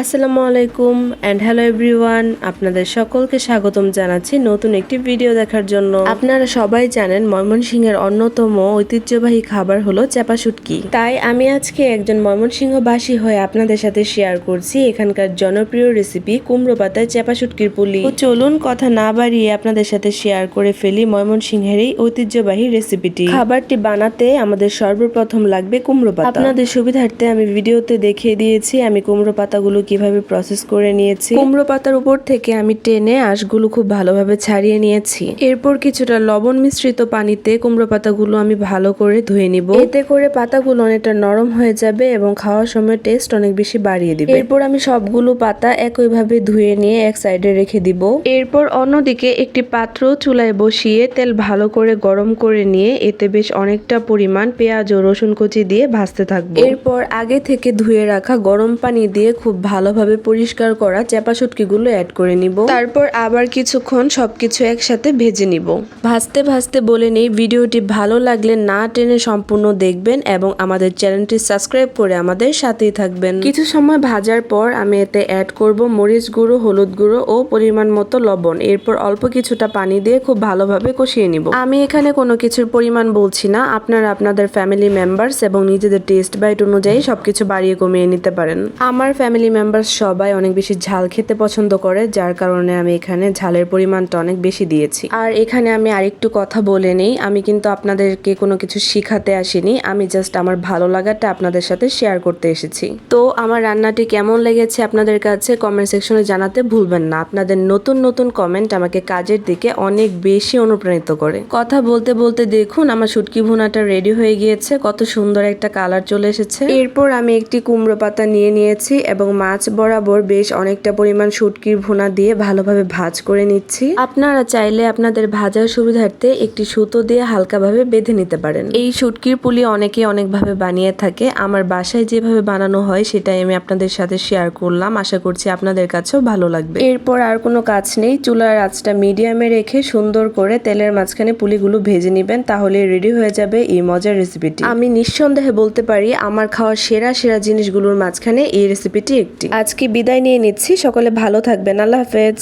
আসসালামু আলাইকুম and hello everyone আপনাদের সকলকে স্বাগতম জানাচ্ছি নতুন একটি ভিডিও দেখার জন্য। আপনারা সবাই জানেন ময়মনসিংহের অন্যতম ঐতিহ্যবাহী খাবার হলো চাপা শুটকি। তাই আমি আজকে একজন ময়মনসিংহবাসী হয়ে আপনাদের সাথে শেয়ার করছি এখানকার জনপ্রিয় রেসিপি কুমড়ো পাতায় চাপা শুটকির পুলি। চলুন কথা না বাড়িয়ে আপনাদের সাথে শেয়ার করে ফেলি ময়মনসিংহের এই ঐতিহ্যবাহী রেসিপিটি খাবারটি বানাতে আমাদের সর্বপ্রথম লাগবে কুমড়ো পাতা। আপনাদের সুবিধার্থে আমি ভিডিওতে দেখিয়ে দিয়েছি, আমি কুমড়ো পাতাগুলো কীভাবে প্রসেস করে নিয়েছি? কুমড়ো পাতার উপর থেকে আমি টেনে আঁশগুলো খুব ভালোভাবে ছাড়িয়ে নিয়েছি। এরপর কিছুটা লবণ মিশ্রিত পানিতে কুমড়ো পাতাগুলো আমি ভালো করে ধুয়ে নিব। এতে করে পাতাগুলো অনেকটা নরম হয়ে যাবে এবং খাওয়ার সময় টেস্ট অনেক বেশি বাড়িয়ে দিবে। এরপর আমি সবগুলো পাতা একইভাবে ধুয়ে নিয়ে এক সাইডে রেখে দিব। এরপর অন্যদিকে একটি পাত্র চুলায় বসিয়ে তেল ভালো করে গরম করে নিয়ে এতে বেশ অনেকটা পরিমাণ পেঁয়াজ ও রসুন কুচি দিয়ে ভাজতে থাকব। এরপর আগে থেকে ধুয়ে রাখা গরম পানি দিয়ে খুব ভালোভাবে পরিষ্কার করা চাপা শুটকিগুলো অ্যাড করে নিব। তারপর আবার কিছুক্ষণ সবকিছু একসাথে ভেজে নিব। ভাজতে ভাজতে বলে নেই, ভিডিওটি ভালো লাগলে না টেনে সম্পূর্ণ দেখবেন এবং আমাদের চ্যানেলটি সাবস্ক্রাইব করে আমাদের সাথেই থাকবেন। কিছু সময় ভাজার পর আমি এতে অ্যাড করব মরিচ গুঁড়ো, হলুদ গুঁড়ো ও পরিমাণ মতো লবণ। এরপর অল্প কিছুটা পানি দিয়ে খুব ভালোভাবে কষিয়ে নিব। আমি এখানে কোনো কিছুর পরিমাণ বলছি না, আপনারা আপনাদের ফ্যামিলি মেম্বার্স এবং নিজেদের টেস্ট বাইট অনুযায়ী সবকিছু বাড়িয়ে কমিয়ে নিতে পারেন। আমার ফ্যামিলি মেম্বার্স সবাই অনেক বেশি ঝাল খেতে পছন্দ করে, যার কারণে আমি এখানে ঝালের পরিমাণটা অনেক বেশি দিয়েছি। আর এখানে আমি আরেকটু কথা বলে নেই, আমি কিন্তু আপনাদেরকে কোনো কিছু শিখাতে আসিনি, আমি জাস্ট আমার ভালো লাগাটা আপনাদের সাথে শেয়ার করতে এসেছি। তো আমার রান্নাটি কেমন লেগেছে আপনাদের কাছে কমেন্ট সেকশনে জানাতে ভুলবেন না। আপনাদের নতুন নতুন কমেন্ট আমাকে কাজের দিকে অনেক বেশি অনুপ্রাণিত করে। কথা বলতে বলতে দেখুন আমার শুটকি ভুনাটা রেডি হয়ে গিয়েছে, কত সুন্দর একটা কালার চলে এসেছে। এরপর আমি একটি কুমড়ো পাতা নিয়ে নিয়েছি এবং মাছ বরাবর বেশ অনেকটা পরিমাণ শুটকির ভুনা দিয়ে ভালোভাবে ভাজ করে নিচ্ছি। আপনারা চাইলে আপনাদের ভাজার সুবিধার্থে একটি সুতো দিয়ে হালকাভাবে বেঁধে নিতে পারেন। এই শুটকির পুলি অনেকে অনেকভাবে বানিয়ে থাকে। আমার বাসায় যেভাবে বানানো হয় সেটাই আমি আপনাদের সাথে শেয়ার করলাম। আশা করছি আপনাদের কাছেও ভালো লাগবে। এরপর আর কোনো কাজ নেই। চুলার আঁচটা মিডিয়ামে রেখে সুন্দর করে তেলের মাঝখানে পুলিগুলো ভেজে নেবেন, তাহলে রেডি হয়ে যাবে এই মজার রেসিপিটি আমি নিঃসন্দেহে বলতে পারি, আমার খাওয়া সেরা সেরা জিনিসগুলোর মাঝখানে এই রেসিপিটি একটি। আজকে বিদায় নিয়ে নিচ্ছি। সকলে ভালো থাকবেন। আল্লাহ হাফেজ।